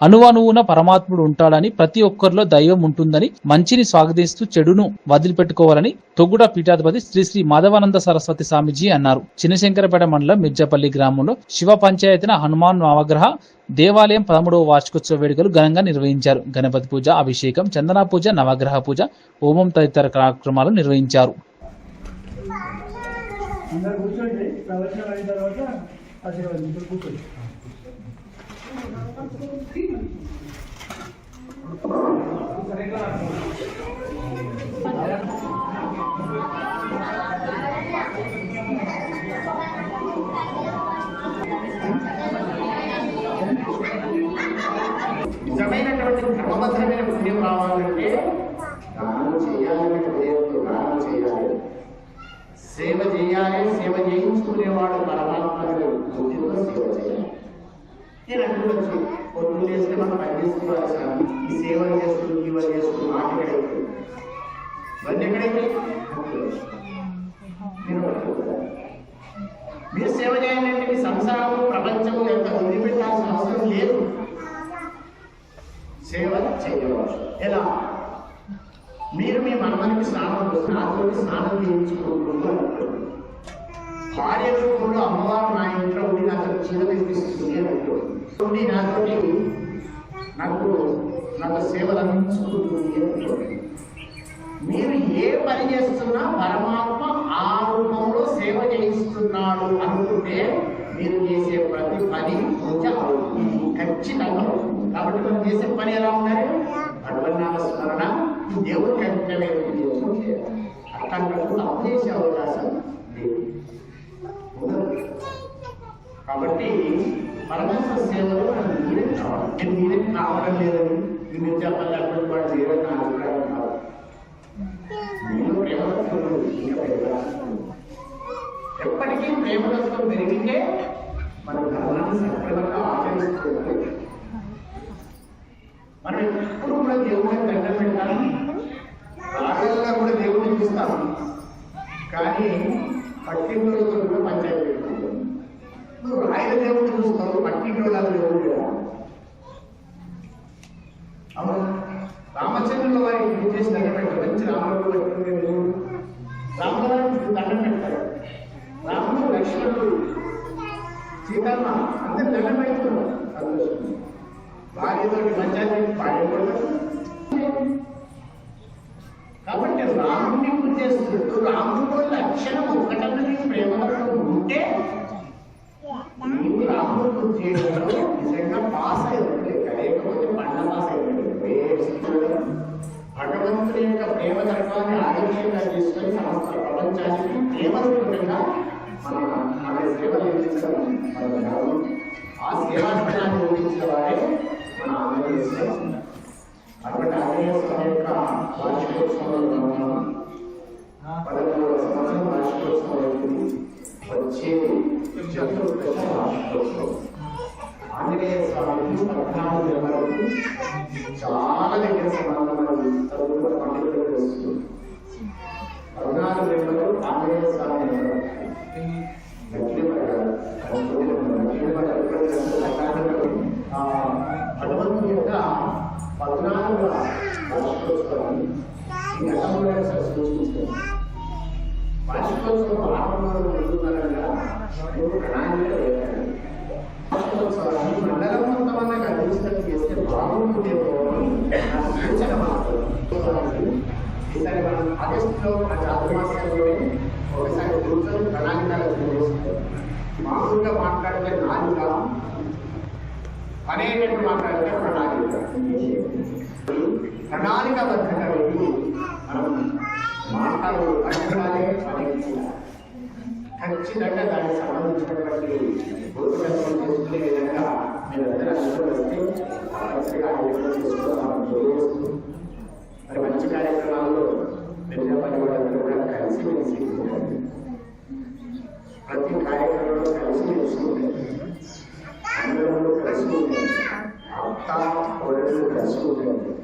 అణువణువున పరమాత్ముడు ఉంటాడని ప్రతి ఒక్కరిలో దైవం ఉంటుందని మంచిని స్వాగతిస్తూ చెడును వదిలిపెట్టుకోవాలని తొగుడ పీఠాధిపతి శ్రీ శ్రీ మాధవానంద సరస్వతి స్వామిజీ అన్నారు. చిన్నశంకరపేట మండలం మిర్జాపల్లి గ్రామంలో శివ పంచాయతీన హనుమాన్ నవగ్రహ దేవాలయం పదమూడవ వార్షికోత్సవ వేడుకలు ఘనంగా నిర్వహించారు. గణపతి పూజ అభిషేకం చందన పూజ నవగ్రహ పూజ హోమం తదితర కార్యక్రమాలు నిర్వహించారు. అందరు కూర్చోండి. ప్రవచనం అయిన తర్వాత ఆశీర్వాదించుకొని కూర్చోండి. నిజమైనటువంటి క్రమబద్ధమైన పుణ్యం రావాలంటే దానం చేయాలని హృదయంతో దానం చేయాలి సేవ చేయాలి సేవ చేయించుకునేవాడు పరమాత్మ బుద్ధితో సేవ చేయాలి నేను అనుకోవచ్చు పొద్దున్న చేస్తే మనం పని చేసుకోవాలి ఈ సేవ చేస్తూ ఇవ చేస్తూ మాట ఎక్కడైతే ఇవన్నీ ఎక్కడైతే? మీరు సేవ చేయాలంటే మీ సంసారం ప్రపంచము ఎంత వదిలిపెట్టాల్సిన అవసరం లేదు. సేవ చేయవచ్చు. ఎలా? మీరు మీ మనమనికి స్నానం నాతో స్నానం చేయించుకుంటున్నారు భార్య రూపంలో అమ్మవారు నా ఇంట్లో ఉండి నాకు చీర తెప్పిస్తుంది అని అంటుంది ఉండి నాతోటి నాకు నాకు సేవలు అందించుకుంటుంది అని మీరు ఏ పని చేస్తున్నా పరమాత్మ ఆ రూపంలో సేవ చేయిస్తున్నాడు అనుకుంటే మీరు చేసే ప్రతి పని కొంచెం అవుతుంది ఖచ్చితంగా కాబట్టి మనం చేసే పని ఎలా ఉండాలి? భగవన్నామ స్మరణ. దేవుడు కంటే అక్కడ అప్పు చేసే అవకాశం లేదు. కాబట్టి పరమేశ్వర సేవలో మనం మీరే కావాలి. నేను మీరే కావడం లేదని మీరు చెప్పాలి అటువంటి వాడు లేదని నా అభిప్రాయం కాదు. నేను ఇంకా పెరగాలి. ఎప్పటికీ ప్రేమతత్వం పెరిగితే మన ధర్మాన్ని సక్రమంగా ఆచరిస్తుంది మనం ఎప్పుడు కూడా దేవుడిని దండం పెట్టాలి. రాగంగా కూడా దేవుడిని చూస్తాం. కానీ పట్టింపులతో కూడా పంచాయతీ నువ్వు రాయల దేవుడిని చూస్తావు పట్టింపుల దేవుడు కదా అవును. రామచంద్రుల వారి పూజ చేసి దండం పెట్టారు మంచి రాముడు పట్టుకునే దేవుడు దండం పెట్టారు రాముడు లక్ష్మణుడు సీతమ్మ అందరు దండం పెడుతున్నారు. సంతోషం భార్యతో పంచాయతీ భార్య కాబట్టి రాముడిని పూజ చేస్తున్నట్టు రాముడు లక్షణం ఒకటన్నది నీకు ప్రేమలో ఉంటే నీవు రాముడు చేయడంలో నిజంగా పాస్ అయ్యింది లేకపోతే పండ పాస్ అయ్యింది భగవంతుని యొక్క ప్రేమ ధర్మాన్ని ఆదర్శంగా తీసుకొని సమస్త ప్రపంచానికి ప్రేమరూపంగా మన మన సేవలు అందించడం మన ధర్మం ఆ సేవాస్థానాన్ని అందించిన వారే మన ఆంజనేయ స్వామి అటువంటి ఆంజనేయ స్వామి యొక్క వార్షికోత్సవంలో మనం పదమూడవ సంవత్సరం వార్షికోత్సవం అవుతుంది వచ్చేది చతుర్దశ. వార్షికోత్సవం ఆంజనేయ స్వామికి పద్నాలుగు నెలలకు చాలా దగ్గర సంబంధం ఉన్నది చదువుకున్న వస్తుంది పద్నాలుగు నెలలు ఆంజనేయ స్వామి పద్నాలుగు భగవంతుని యొక్క పద్నాలుగవ వార్షికోత్సవాన్ని ఈ గతంలో వార్షికోత్సవం ఆరంభంలో నువ్వు ప్రణాళిక వేయాలి వార్షికోత్సవాన్ని మండలం మొత్తం అందించడం చేస్తే బాగుంటుందేమో అని నా సూచన మాత్రం ఈసారి మనం ఆగస్టులో మన ఒకసారి కూర్చొని ప్రణాళికలు మామూలుగా మాట్లాడితే నాలుగు అనేటువంటి మాట్లాడితే ప్రణాళిక ప్రణాళికబద్ధంగా వెళ్ళి మనం మాటలు అక్షరాలే ఖచ్చితంగా దానికి సంబంధించినటువంటి భూతకల్పన చేసుకునే విధంగా మీరు అందరూ అనుకోవచ్చు ప్రతి కార్యక్రమంలో కలిసి వేసుకుంటారు అందరంలో కలిసి ఉంటారు అత్త కొడుకు కలిసి ఉంటారు